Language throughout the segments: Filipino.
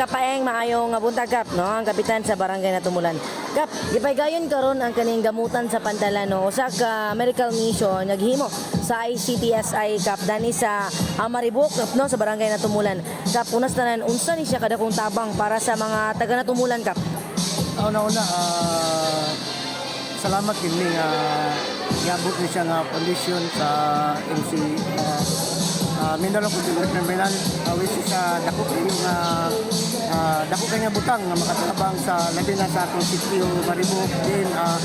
kapaeng maayong buntag kap no ang kapitan sa barangay na tumulan. Kap, gipaygayon karon ang kaning gamutan sa pantalan no usa ka medical mission naghimo sa ICTSI kap dani sa Amaribok kap no sa barangay na tumulan. Kap unas tanan unsa ni siya kada kung tabang para sa mga taga na tumulan kap. Una-una, ah, salamat kini nga niabot ni siya nga condition sa MC uh, uh, Mindanao Cultural Terminal uh, which is uh, dako kayo nga uh, dako kay nga butang nga makatabang sa labi na sa atong sitio Maribo. Din uh,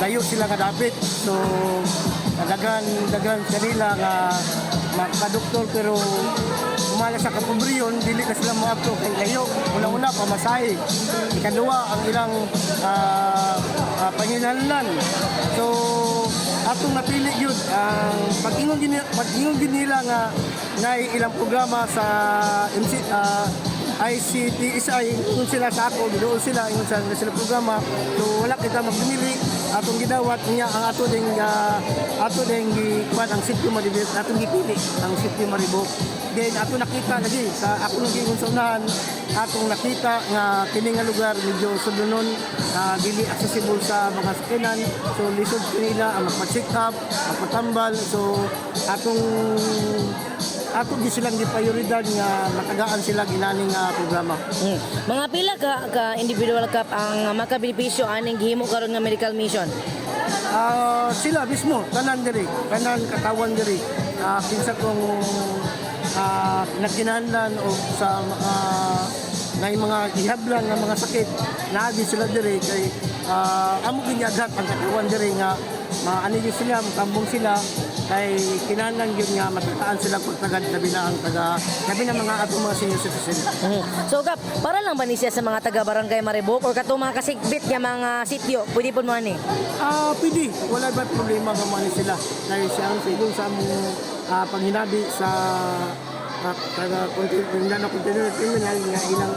layo sila nga dapit so uh, daghan daghan kanila nga makadoktor pero umala sa kapobriyon dili na sila moabto kay layo una-una pamasahe. Ikaduwa ang ilang ah, ah, panginahanglan so atong napili yun ang gini pag-ingon gini nila nga nga ilang programa sa MC ah, ICTSI kung sila sa ako doon sila ingon sila programa. So wala kita magdumili atong gidawat niya ang ato ding uh, ato ding gikuan ang sitio maribok atong gipili ang sitio maribok then ato nakita lagi sa ako nang giingon atong nakita nga kini nga lugar medyo sudunon uh, dili accessible sa mga sakinan so lisod kanila ang magpa-check up magpatambal so atong ato di silang di prioridad nga matagaan sila ginani nga programa Mm. Mga pila ka ka individual kap ang makabenepisyo aning gihimo karon nga medical mission. Ah, sila mismo, tanan diri, tanan katawan diri. Ah, kinsa kong ah, nagkinahanglan o sa mga na mga ihablan nga mga sakit naadi sila diri kay ah, amo ginyagat ang katawan diri nga maano yun sila, matambong sila kay kinahanglan yun nga matataan sila kung tagad labi na ang taga labi na mga atong mga senior citizen. Mhm. So kap, para lang ba ni siya sa mga taga barangay Maribok or katong mga kasigbit nga mga sityo, pwede po mo ani. Ah, pwede. Wala ba problema ka man sila. Dahil siya ang sa among ah, panghinabi sa uh, taga Mindanao Continuous Criminal nga ilang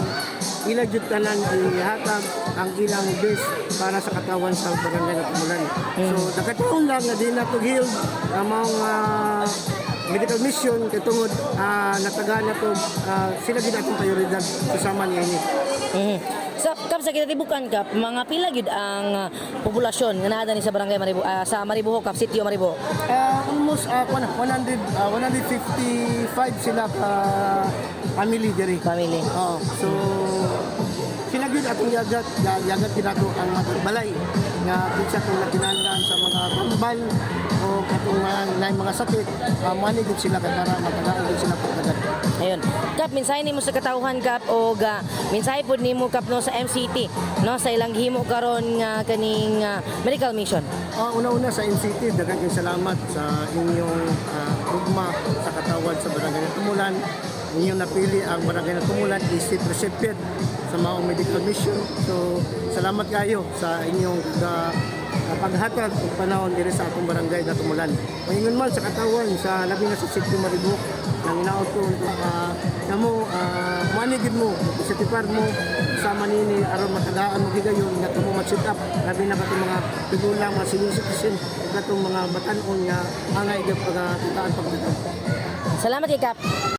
ilang jud tanan ihatag ang ilang base para sa katawan sa barangay na tumulan. So nakataon lang nga di nato healed ang mga medical mission kay tungod ah, nataga na to ah, sila gid atong prioridad kasama niya ini. Mhm. Sa kap sa kinatibukan kap, mga pila gyud ang ah, populasyon nga naa ni sa barangay Maribok ah, sa Maribo kap sitio Maribo. Uh, almost uh, 100, uh, 155 sila ka family diri. Family. Oh, so atong yagat, ya- yagat ginato ang matag balay nga kinsa kung nakinahanglan sa mga tambal o katong mga na mga sakit, uh, mani gyud sila kay para matagaan gyud sila pagdagat. Ayun. Kap mensahe nimo sa katawhan kap o ga mensahe pud nimo kap no sa MCT no sa ilang gihimo karon nga kaning ah, medical mission. Uh, una-una sa NCT, daghang salamat sa inyong uh, ugma sa katawan sa Barangay Tumulan. Inyong napili ang Barangay na Tumulan isip recipient sa mga medical mission. So, salamat kayo sa inyong uh, paghatag ng panahon diri sa atong barangay na Tumulan. Mayingon man sa katawan sa labi na sa Sitio Maribok nang inaot ko untuk uh, namo uh, manigid mo sa tipar mo sama nini aron matagaan mo gigayon nga tumo ma-check up labi na katong mga tigulang mga senior citizen katong mga batan-on nga angay gyud pagkakitaan pagdito. Salamat kay.